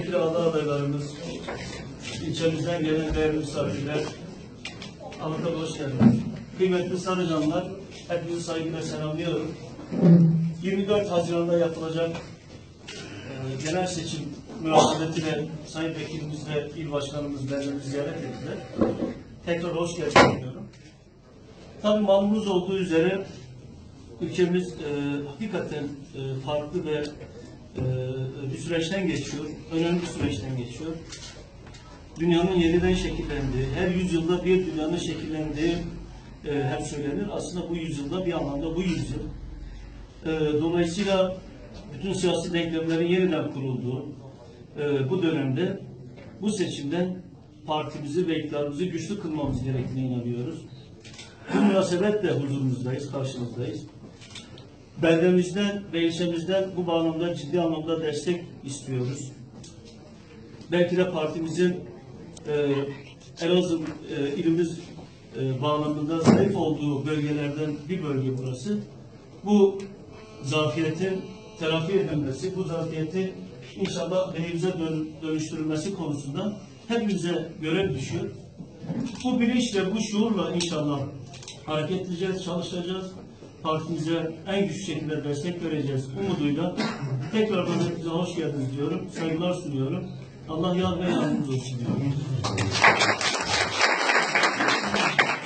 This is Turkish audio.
vekil aday adaylarımız, ilçemizden gelen değerli misafirler, Anadolu hoş geldiniz. Kıymetli Sarıcanlar, hepinizi saygıyla selamlıyorum. 24 Haziran'da yapılacak e, genel seçim münasebetiyle Sayın Vekilimiz ve İl Başkanımız beni ziyaret ettiler. Tekrar hoş geldiniz diyorum. Tabii malumunuz olduğu üzere ülkemiz e, hakikaten e, farklı ve bir süreçten geçiyor. Önemli bir süreçten geçiyor. Dünyanın yeniden şekillendiği, her yüzyılda bir dünyanın şekillendiği e, hep söylenir. Aslında bu yüzyılda bir anlamda bu yüzyıl. E, dolayısıyla bütün siyasi denklemlerin yeniden kurulduğu e, bu dönemde bu seçimden partimizi ve iktidarımızı güçlü kılmamız gerektiğine inanıyoruz. Bu münasebetle huzurunuzdayız, karşınızdayız. Beldemizden ve ilçemizden bu bağlamda ciddi anlamda destek istiyoruz. Belki de partimizin e, Elazığ e, ilimiz e, bağlamında zayıf olduğu bölgelerden bir bölge burası. Bu zafiyetin telafi edilmesi, bu zafiyetin inşallah lehimize dön, dönüştürülmesi konusunda hepimize görev düşüyor. Bu bilinçle, bu şuurla inşallah hareket edeceğiz, çalışacağız. Partimize en güçlü şekilde destek vereceğiz umuduyla. Tekrardan hepinize hoş geldiniz diyorum. Saygılar sunuyorum. Allah yar ve yardımcınız olsun diyorum.